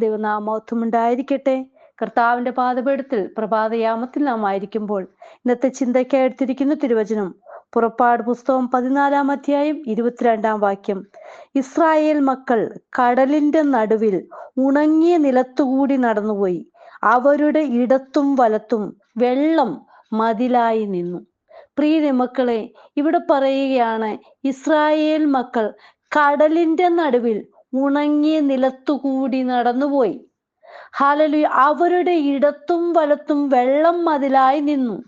ദൈവനാമത്വം ഉണ്ടായിരിക്കട്ടെ കർത്താവിന്റെ പാതപീഠത്തിൽ പ്രഭാതയാമത്തിൽ നാം ആയിരിക്കുമ്പോൾ ഇന്നത്തെ ചിന്തയ്ക്കായി എടുത്തിരിക്കുന്ന തിരുവചനം പുറപ്പാട് പുസ്തകം പതിനാലാം അധ്യായം ഇരുപത്തിരണ്ടാം വാക്യം. ഇസ്രായേൽ മക്കൾ കടലിന്റെ നടുവിൽ ഉണങ്ങിയ നിലത്തുകൂടി നടന്നുപോയി. അവരുടെ ഇടത്തും വലത്തും വെള്ളം മതിലായി നിന്നു. പ്രിയ മക്കളെ ഇവിടെ പറയുകയാണ് ഇസ്രായേൽ മക്കൾ കടലിന്റെ നടുവിൽ ഉണങ്ങിയ നിലത്തുകൂടി നടന്നുപോയി. ഹാലലു അവരുടെ ഇടത്തും വലത്തും വെള്ളം മതിലായി നിന്നു.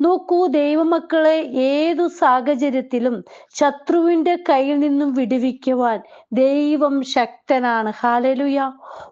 നോക്കൂ ദൈവമക്കളെ ഏതു സാഹചര്യത്തിലും ശത്രുവിന്റെ കയ്യിൽ നിന്നും വിടുവിക്കുവാൻ ദൈവം ശക്തനാണ്. ഹാലലുയ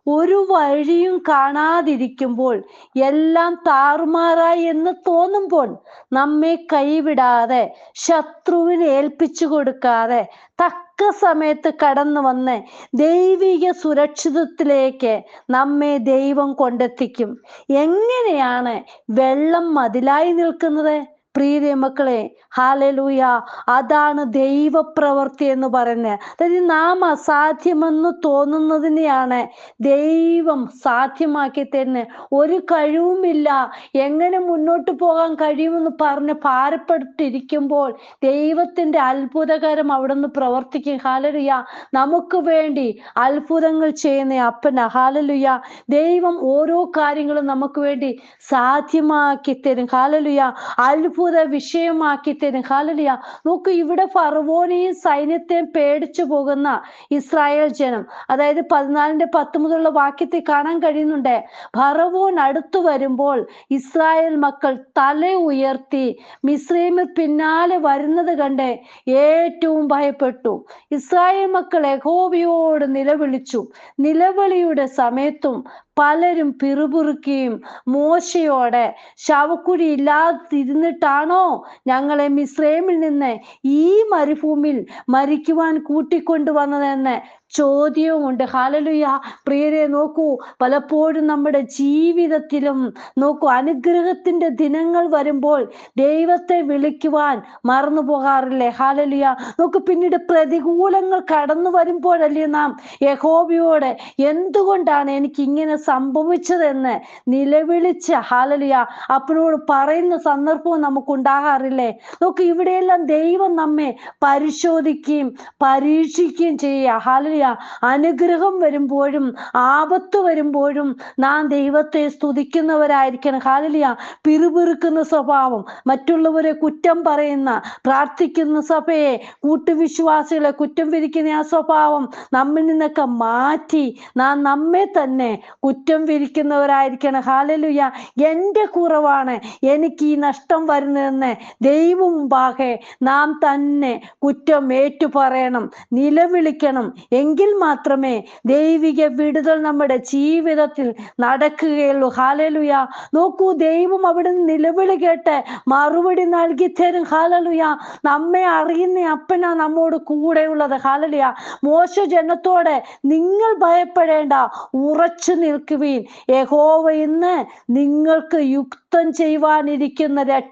ഒരു വഴിയും കാണാതിരിക്കുമ്പോൾ എല്ലാം താറുമാറായി എന്ന് തോന്നുമ്പോൾ നമ്മെ കൈവിടാതെ ശത്രുവിനേൽപ്പിച്ചു കൊടുക്കാതെ തക്ക സമയത്ത് കടന്നു വന്ന് ദൈവിക സുരക്ഷിതത്തിലേക്ക് നമ്മെ ദൈവം കൊണ്ടെത്തിക്കും. എങ്ങനെയാണ് വെള്ളം മതിലായി നിൽക്കുന്നത്? പ്രിയ മക്കളെ ഹാലലൂയ അതാണ് ദൈവപ്രവൃത്തി എന്ന് പറയുന്നത്. അതായത് നാം അസാധ്യമെന്ന് തോന്നുന്നതിനെയാണ് ദൈവം സാധ്യമാക്കി തരുന്നത്. ഒരു കഴിവുമില്ല. എങ്ങനെ മുന്നോട്ട് പോകാൻ കഴിയുമെന്ന് പറഞ്ഞ് ഭാരപ്പെട്ടിരിക്കുമ്പോൾ ദൈവത്തിന്റെ അത്ഭുതകരം അവിടെ നിന്ന് പ്രവർത്തിക്കും. ഹാലലുയ നമുക്ക് വേണ്ടി അത്ഭുതങ്ങൾ ചെയ്യുന്ന അപ്പന. ഹാലലുയ ദൈവം ഓരോ കാര്യങ്ങളും നമുക്ക് വേണ്ടി സാധ്യമാക്കി തരും. ഹാലലുയ അത്ഭുത വിഷയമാക്കി തരും. ഹാലലിയ. നോക്കൂ ഇവിടെ ഫറവോനെയും സൈന്യത്തെയും പേടിച്ചു പോകുന്ന ഇസ്രായേൽ ജനം. അതായത് പതിനാലിന്റെ പത്ത് മുതലുള്ള വാക്യത്തിൽ കാണാൻ കഴിയുന്നുണ്ട്. ഫറവോൻ അടുത്തു വരുമ്പോൾ ഇസ്രായേൽ മക്കൾ തല ഉയർത്തി മിശ്രീമിൽ പിന്നാലെ വരുന്നത് കണ്ട് ഏറ്റവും ഭയപ്പെട്ടു. ഇസ്രായേൽ മക്കൾ യഹോവയോട് നിലവിളിച്ചു. നിലവിളിയുടെ സമയത്തും പലരും പിറുപിറുക്കുകയും മോശയോടെ ശവക്കുഴി ഇല്ലാതിരുന്നിട്ടാണോ ഞങ്ങളെ മിശ്രമിൽ നിന്ന് ഈ മരുഭൂമിയിൽ മരിക്കുവാൻ കൂട്ടിക്കൊണ്ടുവന്നതെന്ന് ചോദ്യവുമുണ്ട്. ഹാലലുയ പ്രിയരെ നോക്കൂ പലപ്പോഴും നമ്മുടെ ജീവിതത്തിലും നോക്കൂ അനുഗ്രഹത്തിന്റെ ദിനങ്ങൾ വരുമ്പോൾ ദൈവത്തെ വിളിക്കുവാൻ മറന്നു പോകാറില്ലേ? ഹാലലുയ നോക്കൂ പിന്നീട് പ്രതികൂലങ്ങൾ കടന്നു വരുമ്പോഴല്ലേ നാം യഹോബിയോട് എന്തുകൊണ്ടാണ് എനിക്ക് ഇങ്ങനെ സംഭവിച്ചതെന്ന് നിലവിളിച്ച? ഹാലലുയ അപ്പനോട് പറയുന്ന സന്ദർഭവും നമുക്ക് ഉണ്ടാകാറില്ലേ നോക്ക് ഇവിടെയെല്ലാം ദൈവം നമ്മെ പരിശോധിക്കുകയും പരീക്ഷിക്കുകയും ചെയ്യുക. ഹാലലിയ അനുഗ്രഹം വരുമ്പോഴും ആപത്ത് വരുമ്പോഴും നാം ദൈവത്തെ സ്തുതിക്കുന്നവരായിരിക്കണം. ഹാലലിയ. പിറുപിറുക്കുന്ന സ്വഭാവം. മറ്റുള്ളവരെ കുറ്റം പറയുന്ന പ്രാർത്ഥിക്കുന്ന സഭയെ കൂട്ടുവിശ്വാസികളെ കുറ്റം വിരിക്കുന്ന ആ സ്വഭാവം നമ്മിൽ നിന്നൊക്കെ മാറ്റി നാം നമ്മെ തന്നെ കുറ്റം വിരിക്കുന്നവരായിരിക്കണം ഹാലലുയ. എന്റെ കുറവാണ്. എനിക്ക് ഈ നഷ്ടം വരുന്നതെന്ന് ദൈവം മുമ്പാകെ നാം തന്നെ കുറ്റം ഏറ്റു പറയണം നിലവിളിക്കണം മാത്രമേ ദൈവിക വിടുതൽ നമ്മുടെ ജീവിതത്തിൽ നടക്കുകയുള്ളൂ. ഹാലലുയ നോക്കൂ ദൈവം അവിടുന്ന് നിലവിളി കേട്ട് മറുപടി നൽകി തരും. ഹാലലുയ നമ്മെ അറിയുന്ന അപ്പനാ നമ്മോട് കൂടെയുള്ളത്. ഹാലലുയ മോശ ജനത്തോടെ നിങ്ങൾ ഭയപ്പെടേണ്ട. ഉറച്ചു നിൽക്കുവീൻ. യഹോവ ഇന്ന് നിങ്ങൾക്ക് യുക്തം ചെയ്യുവാനിരിക്കുന്ന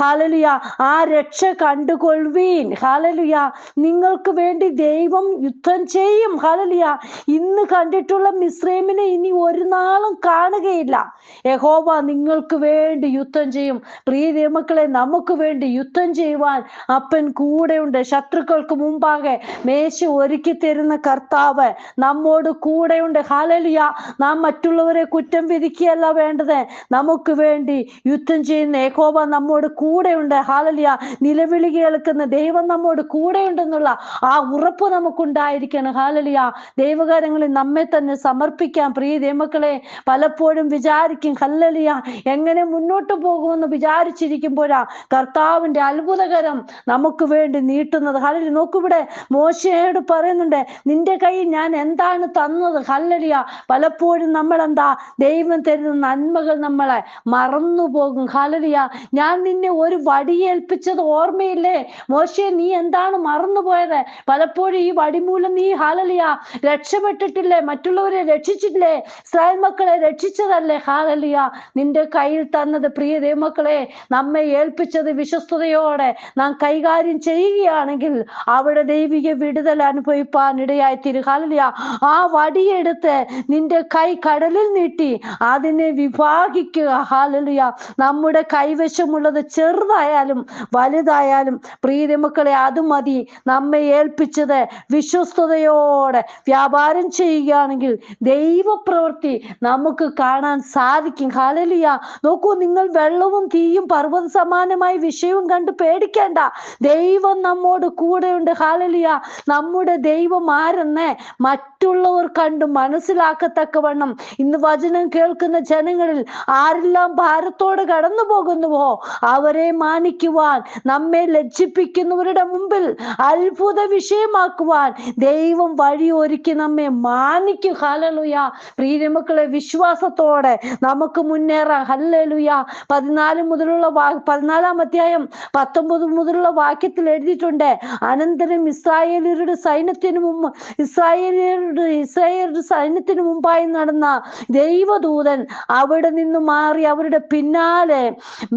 ഹാലലുയ ആ രക്ഷ കണ്ടുകൊള്ളുവീൻ. ഹാലലുയ നിങ്ങൾക്ക് വേണ്ടി ദൈവം യുദ്ധം ചെയ്യും. ഹാലലുയ ഇന്ന് കണ്ടിട്ടുള്ള മിസ്രൈമിനെ ഇനി ഒരു നാളും കാണുകയില്ല. യഹോവ നിങ്ങൾക്ക് വേണ്ടി യുദ്ധം ചെയ്യും. പ്രിയ ദൈവമക്കളെ നമുക്ക് വേണ്ടി യുദ്ധം ചെയ്യുവാൻ അപ്പൻ കൂടെയുണ്ട്. ശത്രുക്കൾക്ക് മുമ്പാകെ മേശ ഒരുക്കി തരുന്ന കർത്താവ് നമ്മോട് കൂടെയുണ്ട്. ഹാലലുയ നാം മറ്റുള്ളവരെ കുറ്റം വിധിക്കുകയല്ല വേണ്ടത്. നമുക്ക് വേണ്ടി യുദ്ധം ചെയ്യുന്ന ഏകോപ നമ്മോട് കൂടെയുണ്ട്. ഹാലലിയ നിലവിളി കേൾക്കുന്ന ദൈവം നമ്മോട് കൂടെയുണ്ടെന്നുള്ള ആ ഉറപ്പ് നമുക്കുണ്ടായിരിക്കണം. ഹാലലിയ ദൈവകാര്യങ്ങളിൽ നമ്മെ തന്നെ സമർപ്പിക്കാം. പ്രിയ ദൈവമക്കളെ പലപ്പോഴും വിചാരിക്കും ഹല്ലലിയ എങ്ങനെ മുന്നോട്ട് പോകുമെന്ന് വിചാരിച്ചിരിക്കുമ്പോഴാ കർത്താവിന്റെ അത്ഭുതകരം നമുക്ക് വേണ്ടി നീട്ടുന്നത്. ഹല്ലലി നോക്കിവിടെ മോശയോട് പറയുന്നുണ്ട് നിന്റെ കൈ ഞാൻ എന്താണ് തന്നത്? ഹല്ലലിയ പലപ്പോഴും നമ്മൾ എന്താ ദൈവം തരുന്ന നന്മകൾ നമ്മളെ മറന്നു പോകും ഹാലലിയ ഞാൻ നിന്നെ ഒരു വടി വടിയേൽപ്പിച്ചത് ഓർമ്മയില്ലേ? മോശെ നീ എന്താണ് മറന്നുപോയത്? പലപ്പോഴും ഈ വടി മൂലം നീ ഹാലലിയ രക്ഷപ്പെട്ടിട്ടില്ലേ? മറ്റുള്ളവരെ രക്ഷിച്ചിട്ടില്ലേ? ഇസ്രായേൽ മക്കളെ രക്ഷിച്ചതല്ലേ? ഹാലലിയ നിന്റെ കയ്യിൽ തന്നത് പ്രിയ ദൈവമക്കളെ നമ്മെ ഏൽപ്പിച്ചത് വിശ്വസ്തയോടെ നാം കൈകാര്യം ചെയ്യുകയാണെങ്കിൽ അവിടെ ദൈവിക വിടുതൽ അനുഭവിപ്പാൻ ഇടയായി തീരും ഹാലലിയ ആ വടിയെടുത്ത് നിന്റെ കൈ കടലിൽ നീട്ടി അതിനെ വിഭാഗിക്കുക. ഹാലലിയ നമ്മുടെ കൈവശമുള്ളത് ചെറുതായാലും വലുതായാലും പ്രീതിമക്കളെ അത് മതി. നമ്മെ ഏൽപ്പിച്ചത് വിശ്വസ്തയോടെ വ്യാപാരം ചെയ്യുകയാണെങ്കിൽ ദൈവപ്രവൃത്തി നമുക്ക് കാണാൻ സാധിക്കും. ഹാലലിയ നോക്കൂ നിങ്ങൾ വെള്ളവും തീയും പർവത സമാനമായി വിഷയവും കണ്ട് പേടിക്കേണ്ട. ദൈവം നമ്മോട് കൂടെയുണ്ട്. ഹാലലിയ നമ്മുടെ ദൈവം ആരെന്ന് മറ്റുള്ളവർ കണ്ട് മനസ്സിലാക്കത്തക്കവണ്ണം ഇന്ന് വചനം കേൾക്കുന്ന ജനങ്ങളിൽ ആരെല്ലാം ഭാരത്തോട് കടന്നു പോകുന്നുവോ? അവരെ മാനിക്കുവാൻ നമ്മെ ലജ്ജിപ്പിക്കുന്നവരുടെ മുമ്പിൽ അത്ഭുത വിഷയമാക്കുവാൻ ദൈവം വഴി ഒരുക്കി നമ്മെ മാനിക്കും. ഹലലുയ പ്രീരമക്കളെ വിശ്വാസത്തോടെ നമുക്ക് മുന്നേറാം. ഹല്ലലുയ. പതിനാല് മുതലുള്ള വാ പതിനാലാം അധ്യായം പത്തൊമ്പത് മുതലുള്ള വാക്യത്തിൽ എഴുതിയിട്ടുണ്ട്. അനന്തരം ഇസ്രായേലരുടെ സൈന്യത്തിന് മുമ്പ് ഇസ്രായേലിയരുടെ ഇസ്രായേലിയുടെ സൈന്യത്തിന് മുമ്പായി നടന്ന ദൈവദൂതൻ അവിടെ നിന്ന് മാറി അവരുടെ പിന്നാലെ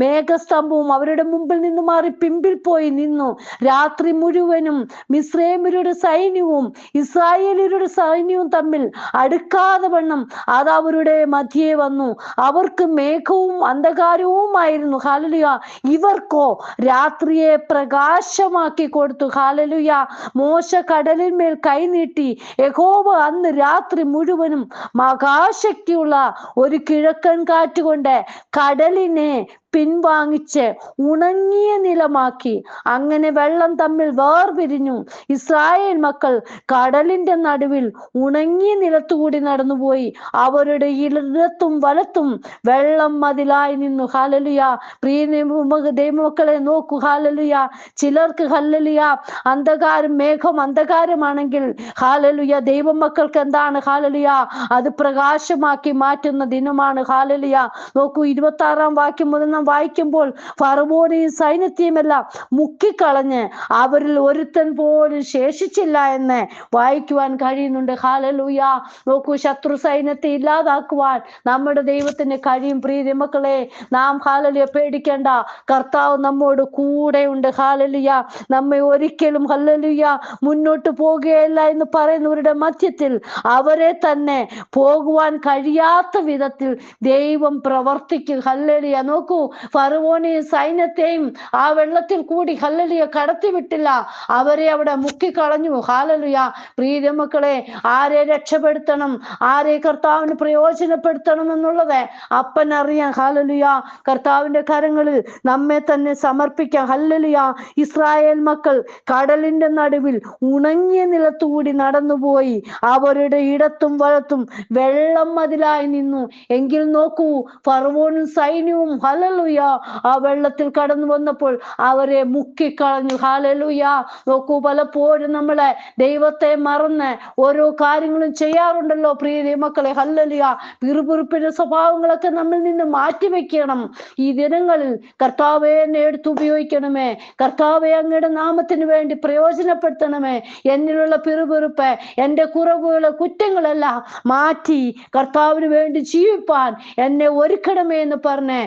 മേഘസ്തംഭവും അവരുടെ മുമ്പിൽ നിന്ന് മാറി പിമ്പിൽ പോയി നിന്നു. രാത്രി മുഴുവനും മിശ്രേമരുടെ സൈന്യവും ഇസ്രായേലിയരുടെ സൈന്യവും തമ്മിൽ അടുക്കാതെ വണ്ണം അത് അവരുടെ മധ്യേ വന്നു. അവർക്ക് മേഘവും അന്ധകാരവുമായിരുന്നു. ഹാലലുയ ഇവർക്കോ രാത്രിയെ പ്രകാശമാക്കി കൊടുത്തു. ഹാലലുയ മോശ കടലിന്മേൽ കൈനീട്ടി യഹോവ അന്ന് രാത്രി മുഴുവനും മകാശക്തിയുള്ള ഒരു കിഴക്കൻ കാറ്റുകൊണ്ട് लाडली പിൻവാങ്ങിച്ച് ഉണങ്ങിയ നിലമാക്കി. അങ്ങനെ വെള്ളം തമ്മിൽ വേർപിരിഞ്ഞു. ഇസ്രായേൽ മക്കൾ കടലിന്റെ നടുവിൽ ഉണങ്ങിയ നിലത്തുകൂടി നടന്നുപോയി. അവരുടെ ഇടത്തും വലത്തും വെള്ളം മതിലായി നിന്നു. ഹാലലുയ പ്രിയ ദൈവമക്കളെ നോക്കൂ. ഹാലലുയ ചിലർക്ക് ഹല്ലലുയ. അന്ധകാരം മേഘം അന്ധകാരമാണെങ്കിൽ ഹാലലുയ ദൈവമക്കൾക്ക് എന്താണ് ഹാലലുയ അത് പ്രകാശമാക്കി മാറ്റുന്ന ദിനമാണ്. ഹാലലുയ നോക്കൂ ഇരുപത്തി ആറാം വാക്യം മുതൽ നാം വായിക്കുമ്പോൾ ഫറവോനെയും സൈന്യത്തെയും എല്ലാം മുക്കിക്കളഞ്ഞ് അവരിൽ ഒരുത്തൻ പോലും ശേഷിച്ചില്ല എന്ന് വായിക്കുവാൻ കഴിയുന്നുണ്ട്. ഹാലലൂയ നോക്കൂ ശത്രു സൈന്യത്തെ ഇല്ലാതാക്കുവാൻ നമ്മുടെ ദൈവത്തിന് കഴിയും. പ്രീതി മക്കളെ നാം ഹാലലിയ പേടിക്കേണ്ട. കർത്താവ് നമ്മോട് കൂടെ ഉണ്ട് ഹാലലിയ നമ്മെ ഒരിക്കലും ഹല്ലലിയ മുന്നോട്ട് പോകുകയില്ല എന്ന് പറയുന്നവരുടെ മധ്യത്തിൽ അവരെ തന്നെ പോകുവാൻ കഴിയാത്ത വിധത്തിൽ ദൈവം പ്രവർത്തിക്കും. ഹല്ലലിയ. നോക്കൂ ഫറവോനെയും സൈന്യത്തെയും ആ വെള്ളത്തിൽ കൂടി ഹല്ലലിയ കടത്തിവിട്ടില്ല അവരെ അവിടെ മുക്കിക്കളഞ്ഞു ഹാലലുയ. പ്രീതമക്കളെ ആരെ രക്ഷപ്പെടുത്തണം? ആരെ കർത്താവിന് പ്രയോജനപ്പെടുത്തണം എന്നുള്ളത് അപ്പൻ അറിയാം ഹാലലുയ. കർത്താവിന്റെ കരങ്ങളിൽ നമ്മെ തന്നെ സമർപ്പിക്കാം. ഹല്ലലുയ. ഇസ്രായേൽ മക്കൾ കടലിന്റെ നടുവിൽ ഉണങ്ങിയ നിലത്തുകൂടി നടന്നുപോയി. അവരുടെ ഇടത്തും വലത്തും വെള്ളം മതിലായി നിന്നു. എങ്കിൽ നോക്കൂ ഫറവോനും സൈന്യവും ഹലലുയ ആ വെള്ളത്തിൽ കടന്നു വന്നപ്പോൾ അവരെ മുക്കിക്കളഞ്ഞു. ഹാലലുയ നോക്കൂ പലപ്പോഴും നമ്മളെ ദൈവത്തെ മറന്ന് ഓരോ കാര്യങ്ങളും ചെയ്യാറുണ്ടല്ലോ പ്രിയ മക്കളെ. ഹല്ലലുയ പിറുപിറുപ്പിന്റെ സ്വഭാവങ്ങളൊക്കെ നമ്മിൽ നിന്ന് മാറ്റിവെക്കണം. ഈ ദിനങ്ങളിൽ കർത്താവെ എന്നെ എടുത്ത് ഉപയോഗിക്കണമേ. കർത്താവെ അങ്ങയുടെ നാമത്തിന് വേണ്ടി പ്രയോജനപ്പെടുത്തണമേ. എന്നിലുള്ള പിറുപിറുപ്പ് എന്റെ കുറവുകളെ കുറ്റങ്ങളെല്ലാം മാറ്റി കർത്താവിന് വേണ്ടി ജീവിപ്പാൻ എന്നെ ഒരുക്കണമേ എന്ന് പറഞ്ഞ്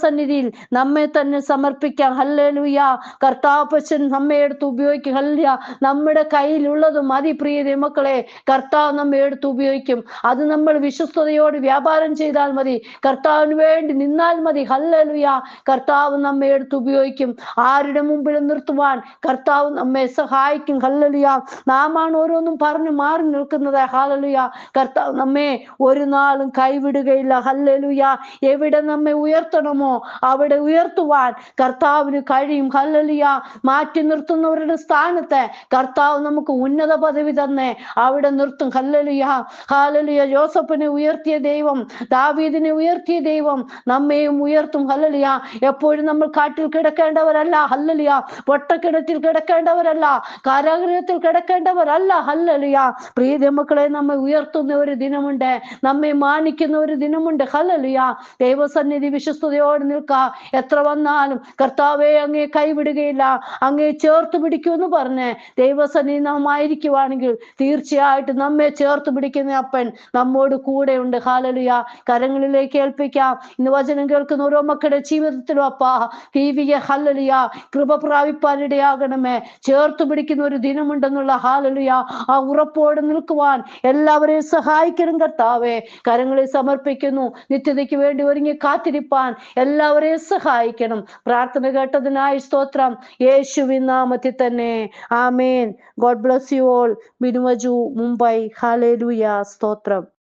ദൈവസന്നിധിയിൽ നമ്മെ തന്നെ സമർപ്പിക്കാം. ഹല്ലേലൂയ. കർത്താപ്പച്ചൻ നമ്മെ എടുത്ത് ഉപയോഗിക്കും. ഹല്ലേലൂയ. നമ്മുടെ കയ്യിലുള്ളത് മതി പ്രിയ മക്കളെ. കർത്താവ് നമ്മെ എടുത്ത് ഉപയോഗിക്കും. അത് നമ്മൾ വിശ്വസ്തയോട് വ്യാപാരം ചെയ്താൽ മതി. കർത്താവിന് വേണ്ടി നിന്നാൽ മതി. ഹല്ലേലൂയ. കർത്താവ് നമ്മെ എടുത്ത് ഉപയോഗിക്കും. ആരുടെ മുമ്പിൽ നിർത്തുവാൻ കർത്താവ് നമ്മെ സഹായിക്കും. ഹല്ലലുയ. നാമാണ് ഓരോന്നും പറഞ്ഞു മാറി നിൽക്കുന്നത്. ഹല്ലലുയ. കർത്താവ് നമ്മെ ഒരു നാളും കൈവിടുകയില്ല. ഹല്ലലുയ. എവിടെ നമ്മെ ഉയർത്തണമോ? അവിടെ ഉയർത്തുവാൻ കർത്താവിന് കഴിയും. ഹല്ലലിയ. മാറ്റി നിർത്തുന്നവരുടെ സ്ഥാനത്ത് കർത്താവ് നമുക്ക് ഉന്നത പദവി തന്നെ അവിടെ നിർത്തും. ഹല്ലലിയ. ഹാലലിയ ജോസഫിനെ ഉയർത്തിയ ദൈവം ദാവീദിനെ ഉയർത്തിയ ദൈവം നമ്മെയും ഉയർത്തും. ഹല്ലലിയ. എപ്പോഴും നമ്മൾ കാട്ടിൽ കിടക്കേണ്ടവരല്ല. ഹല്ലലിയ. പൊട്ടക്കിടത്തിൽ കിടക്കേണ്ടവരല്ല. കാരാഗ്രഹത്തിൽ കിടക്കേണ്ടവരല്ല. ഹല്ലലിയ. പ്രീതി മക്കളെ നമ്മെ ഉയർത്തുന്ന ഒരു ദിനമുണ്ട്. നമ്മെ മാനിക്കുന്ന ഒരു ദിനമുണ്ട്. ഹല്ലലിയ. ദൈവസന്നിധി വിശ്വസ്തയോടെ ഉറപ്പോട് നിൽക്കാം. എത്ര വന്നാലും കർത്താവെ അങ്ങേ കൈവിടുകയില്ല. അങ്ങേ ചേർത്ത് പിടിക്കുമെന്ന് പറഞ്ഞ് ദൈവസന്നി നാം ആയിരിക്കുവാണെങ്കിൽ തീർച്ചയായിട്ടും നമ്മെ ചേർത്ത് പിടിക്കുന്ന അപ്പൻ നമ്മോട് കൂടെ ഉണ്ട് ഹാലലുയ കരങ്ങളിലേക്ക് ഏൽപ്പിക്കാം. ഇന്ന് വചനം കേൾക്കുന്ന ഓരോ മക്കളുടെ ജീവിതത്തിലും അപ്പാ. ദൈവിക ഹല്ലലുയ. കൃപ പ്രാപിപ്പാനിടയാകണമേ ചേർത്ത് പിടിക്കുന്ന ഒരു ദിനമുണ്ടെന്നുള്ള ഹാലലുയ ആ ഉറപ്പോടെ നിൽക്കുവാൻ എല്ലാവരെയും സഹായിക്കണം കർത്താവേ. കരങ്ങളെ സമർപ്പിക്കുന്നു. നിത്യതയ്ക്ക് വേണ്ടി ഒരുങ്ങി കാത്തിരിപ്പാൻ എല്ലാവരെയും സഹായിക്കണം. പ്രാർത്ഥന കേട്ടതിനായി സ്തോത്രം. യേശുവിൻ നാമത്തിൽ തന്നെ. Amen. God bless you all. Binuvaju Mumbai. Hallelujah സ്തോത്രം.